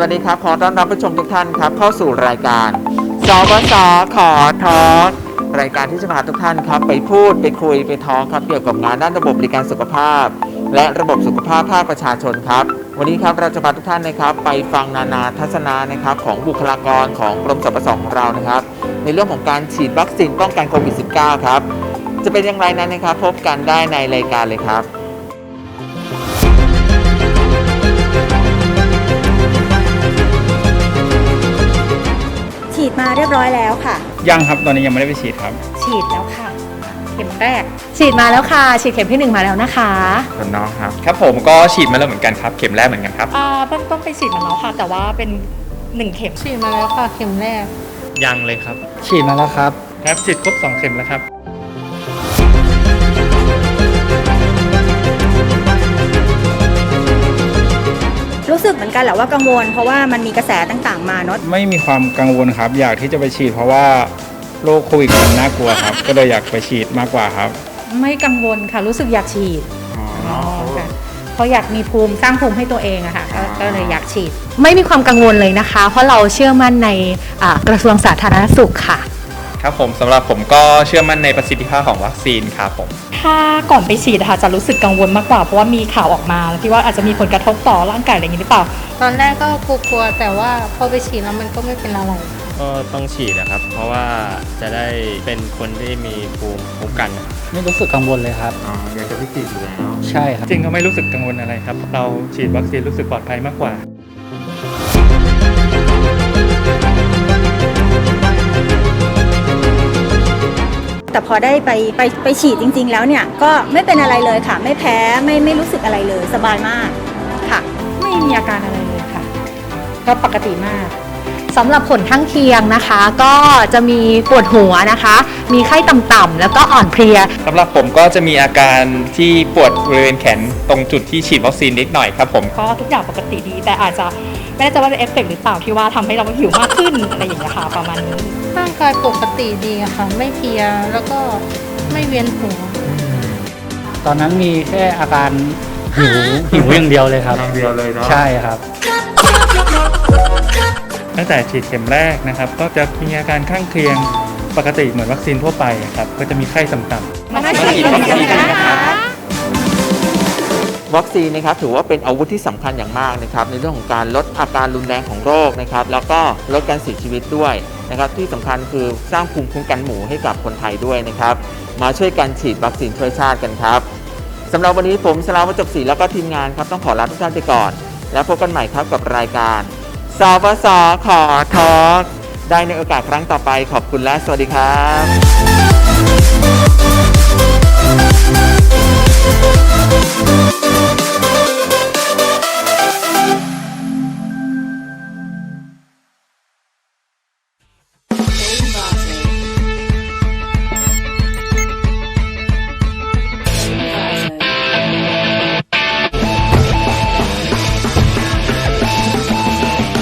นะครับ ขอต้อนรับผู้ชมทุกท่านครับ เข้าสู่รายการสวสขอทอล์กรายการที่จะพาทุกท่านครับ ไปพูดไปคุยไปท้องครับเกี่ยวกับงานด้านระบบบริการสุขภาพ และระบบสุขภาพภาคประชาชนครับ วันนี้ครับเราจะพาทุกท่านนะครับ ไปฟังนานาทัศนะนะครับของบุคลากรของกรมสรรพสาของเรานะครับ ในเรื่องของการฉีดวัคซีนป้องกันโควิด -19 ครับจะเป็นอย่างไรนั้นนะครับ พบกันได้ในรายการเลยครับ รียบร้อยแล้วค่ะ ยังครับตอนนี้ยังไม่ได้ไปฉีดครับ ฉีดแล้วค่ะ เข็มแรก ฉีดมาแล้วค่ะ ฉีดเข็มที่หนึ่งมาแล้วนะคะส่วนน้องครับ ครับผมก็ฉีดมาแล้วเหมือนกันครับเข็มแรกเหมือนกันครับอ่าเบื้องต้นไปฉีดมาแล้วค่ะ แต่ว่าเป็นหนึ่งเข็มฉีดมาแล้วค่ะเข็มแรก ยังเลยครับ ฉีดมาแล้วครับ ครับฉีดครบ2เข็มแล้วครับ แหละว่ากังวล เพราะว่ามันมีกระแสต่างๆมาเนาะไม่มีความกังวลครับ อยากที่จะไปฉีดเพราะว่าโรคโควิดมันน่ากลัวครับ ก็เลยอยากไปฉีดมากกว่าครับ ไม่กังวลค่ะ รู้สึกอยากฉีดอ๋อค่ะเพราะอยากมีภูมิสร้างภูมิให้ตัวเองอะค่ะก็ก็เลยอยากฉีด ไม่มีความกังวลเลยนะคะ เพราะเราเชื่อมั่นในอ่ากระทรวงสาธารณสุขค่ะ ครับผมสำหรับผมก็เชื่อมั่นในประสิทธิภาพของวัคซีนครับผม ถ้าก่อนไปฉีดอะค่ะจะรู้สึกกังวลมากกว่าเพราะว่ามีข่าวออกมาที่ว่าอาจจะมีผลกระทบต่อร่างกายอะไรอย่างนี้หรือเปล่า ตอนแรกก็กลัวๆแต่ว่าพอไปฉีดแล้วมันก็ไม่เป็นอะไร ก็ต้องฉีดนะครับ เพราะว่าจะได้เป็นคนที่มีภูมิคุ้มกันนะครับไม่รู้สึกกังวลเลยครับ อ๋ออยากจะไปฉีดอยู่แล้ว ใช่ครับ จริงก็ไม่รู้สึกกังวลอะไรครับ เราฉีดวัคซีนรู้สึกปลอดภัยมากกว่า แต่พอได้ไปไปไปฉีดจริง ๆ แล้วเนี่ยก็ไม่เป็นอะไรเลยค่ะ ไม่แพ้ไม่ไม่รู้สึกอะไรเลย สบายมากค่ะ ไม่มีอาการอะไรเลยค่ะ ก็ปกติมาก สำหรับผลข้างเคียงนะคะ ก็จะมีปวดหัวนะคะ มีไข้ต่ำๆแล้วก็อ่อนเพลีย สำหรับผมก็จะมีอาการที่ปวดบริเวณแขนตรงจุดที่ฉีดวัคซีนนิดหน่อยครับผม ก็ทุกอย่างปกติดีแต่อาจจะไม่แน่ใจว่าเป็นเอฟเฟกต์หรือเปล่าที่ว่าทำให้เราหิวมากขึ้น อะไรอย่างเงี้ยค่ะประมาณนี้ ร่างกายปกติดีอะค่ะ ไม่เพลียแล้วก็ไม่เวียนหัว ตอนนั้นมีแค่อาการหิวหิวอย่างเดียวเลยครับอย่างเดียวเลยเนาะใช่ครับ ตั้งแต่ฉีดเข็มแรกนะครับ ก็จะมีอาการข้างเคียงปกติเหมือนวัคซีนทั่วไปครับก็จะมีไข้ต่ำๆมันน่าฉีดวัคซีนกันนะคะวัคซีนนะครับถือว่าเป็นอาวุธที่สำคัญอย่างมากนะครับในเรื่องของการลดอาการรุนแรงของโรคนะครับแล้วก็ลดการเสียชีวิตด้วยนะครับที่สำคัญคือสร้างภูมิคุ้มกันหมู่ให้กับคนไทยด้วยนะครับมาช่วยกันฉีดวัคซีนช่วยชาติกันครับสำหรับวันนี้ผมสลาวัจบศรีแล้วก็ทีมงานครับต้องขอลาทุกท่านไปก่อน แล้วพบกันใหม่ครับกับรายการ สวสขอทอกได้ในโอกาสครั้งต่อไปขอบคุณและสวัสดีครับ